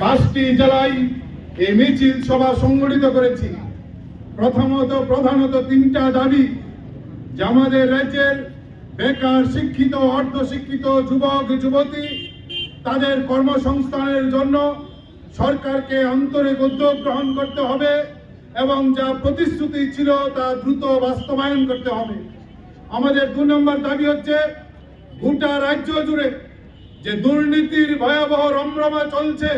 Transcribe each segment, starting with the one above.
পাঁচটি জেলায় এই মিছিল সভা সংগঠিত করেছি। প্রথমত, প্রধানত তিনটা দাবি যে আমাদের রাজ্যের বেকার শিক্ষিত, অর্ধশিক্ষিত যুবক, যুবতী তাদের কর্মসংস্থানের জন্য সরকারকে আন্তরিক উদ্যোগ গ্রহণ করতে হবে এবং যা প্রতিশ্রুতি ছিল তা দ্রুত বাস্তবায়ন করতে হবে। আমাদের দু নম্বর দাবি হচ্ছে গোটা রাজ্য জুড়ে যে দুর্নীতির ভয়াবহ রমরমা চলছে,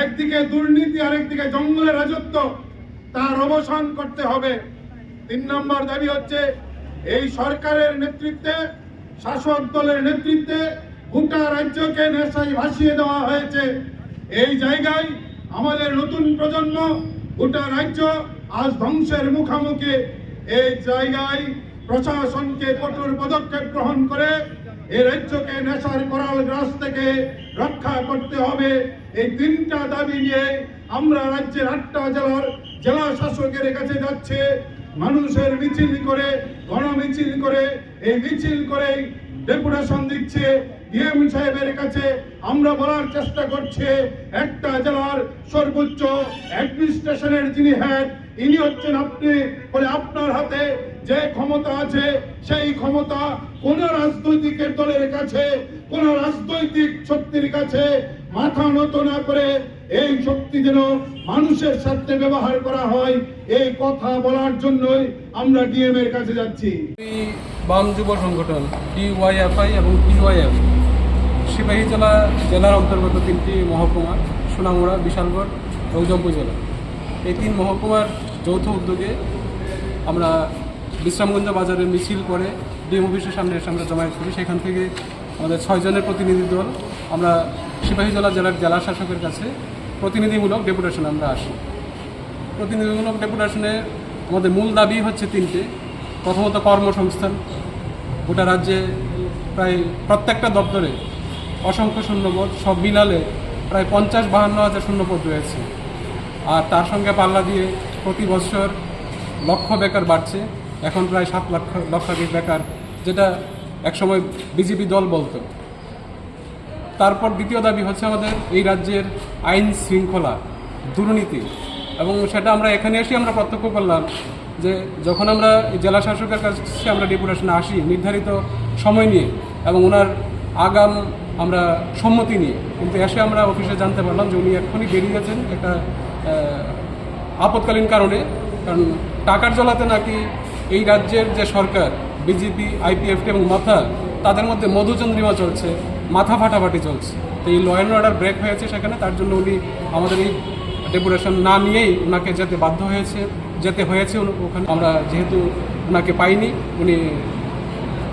একদিকে দুর্নীতি, আরেকদিকে জঙ্গলের রাজত্ব, তার অবসান করতে হবে। তিন নম্বর দাবি হচ্ছে, এই সরকারের নেতৃত্বে, শাসক দলের নেতৃত্বে গোটা রাজ্যকে নেশায় ভাসিয়ে দেওয়া হয়েছে। এই জায়গায় আমাদের নতুন প্রজন্ম, গোটা রাজ্য আজ ধ্বংসের মুখোমুখি। এই জায়গায় প্রশাসনকে কঠোর পদক্ষেপ গ্রহণ করে এই রাজ্যকে নেশার করাল গ্রাস থেকে রক্ষা করতে হবে। এই তিনটা দাবি নিয়ে আমরা রাজ্যের আটটা জেলার জেলা শাসকের কাছে যাচ্ছে। মানুষের মিছিল করে, গণমিছিল করে, এই মিছিল করে ডেপুটেশন দিচ্ছে। ডিএম সাহেবের কাছে আমরা বলার চেষ্টা করছে, একটা জেলার সর্বোচ্চ অ্যাডমিনিস্ট্রেশনের যিনি হেড ইনি হচ্ছেন আপনি। ফলে আপনার হাতে যে ক্ষমতা আছে, সেই ক্ষমতা কোন রাজনৈতিকের দলের কাছে, কোন রাজনৈতিক শক্তির কাছে মাথা নত না করে এই শক্তি যেন মানুষের সাথে ব্যবহার করা হয়, এই কথা বলার জন্যই আমরা ডিএম এর কাছে যাচ্ছি। বাম যুব সংগঠন ডিওয়াইএফআই এবং ডিওয়াইএফ সিপাহী জেলা, জেলার অন্তর্গত তিনটি মহকুমা সোনামুড়া বিশালগড় এবং জম্পু জেলা। এই তিন মহকুমার যৌথ উদ্যোগে আমরা বিশ্রামগঞ্জ বাজারে মিছিল করে ডিএম অফিসের সামনে এসে আমরা জমায়েত করি। সেখান থেকে আমাদের ছয়জনের প্রতিনিধি দল। আমরা সিপাহী জেলা জেলার জেলা শাসকের কাছে প্রতিনিধিমূলক ডেপুটেশন আমরা আসি। প্রতিনিধিমূলক ডেপুটেশনে আমাদের মূল দাবি হচ্ছে তিনটে। প্রথমত কর্মসংস্থান। গোটা রাজ্যে প্রায় প্রত্যেকটা দপ্তরে অসংখ্য শূন্যপদ, সব মিলালে প্রায় পঞ্চাশ বাহান্ন হাজার শূন্যপদ রয়েছে। আর তার সঙ্গে পাল্লা দিয়ে প্রতি বছর লক্ষ বেকার বাড়ছে। এখন প্রায় সাত লক্ষ, লক্ষাধিক বেকার, যেটা একসময় বিজেপি দল বলতো। তারপর দ্বিতীয় দাবি হচ্ছে আমাদের এই রাজ্যের আইন শৃঙ্খলা দুর্নীতি। এবং সেটা আমরা এখানে এসে আমরা প্রত্যক্ষ করলাম যে যখন আমরা জেলা শাসকের কাছে আমরা ডেপুটেশনে আসি নির্ধারিত সময় নিয়ে এবং ওনার আগাম আমরা সম্মতি নিয়ে। কিন্তু এসে আমরা অফিসে জানতে পারলাম যে উনি এক্ষুনি বেরিয়ে গেছেন একটা আহ, আপৎকালীন কারণে। কারণ টাকার জ্বলাতে নাকি এই রাজ্যের যে সরকার বিজেপি, আইপিএফ এবং মাথা, তাদের মধ্যে মধুচন্দ্রিমা চলছে, মাথা ফাটাফাটি চলছে। তো এই ল অ্যান্ড অর্ডার ব্রেক হয়েছে সেখানে, তার জন্য উনি আমাদের এই ডেপুটেশন না নিয়েই ওনাকে যেতে বাধ্য হয়েছে, যেতে হয়েছে ওখানে। আমরা যেহেতু ওনাকে পাইনি, উনি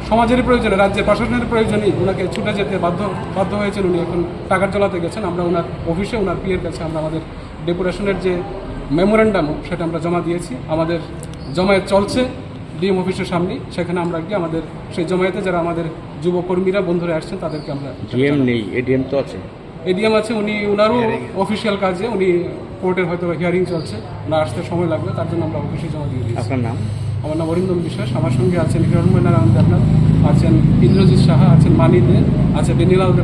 সমাজের প্রয়োজনে, রাজ্যের প্রশাসনের প্রয়োজনেই ওনাকে ছুটে যেতে বাধ্য বাধ্য হয়েছেন। উনি এখন টাকার জ্বলাতে গেছেন। আমরা ওনার অফিসে ওনার পিয়ের কাছে আমরা আমাদের ডেপুটেশনের যে মেমোরেন্ডাম সেটা আমরা জমা দিয়েছি। আমাদের জমায়েত চলছে। ডিএম অফিসের সামনে সেখানে আমরা গিয়ে আমাদের সেই জমায়েতে যারা আমাদের যুবকর্মীরা বন্ধুরা আসছেন তাদেরকে আমরা ডিএম নেই এডিএম তো আছে। এডিএম আছে উনি ওনারও অফিসিয়াল কাজে উনি কোর্টের হয়তো হিয়ারিং চলছে ওনার আসতে সময় লাগবে তার জন্য আমরা অফিসে জমা দিয়ে দিয়েছি। আপনার নাম? আমার নাম অরিন্দম বিশ্বাস আমার সঙ্গে আছেন হিরণময় নারায়ণ দেবনাথ আছেন ইন্দ্রজিৎ সাহা আছেন মানি দে আছে বেনিলাল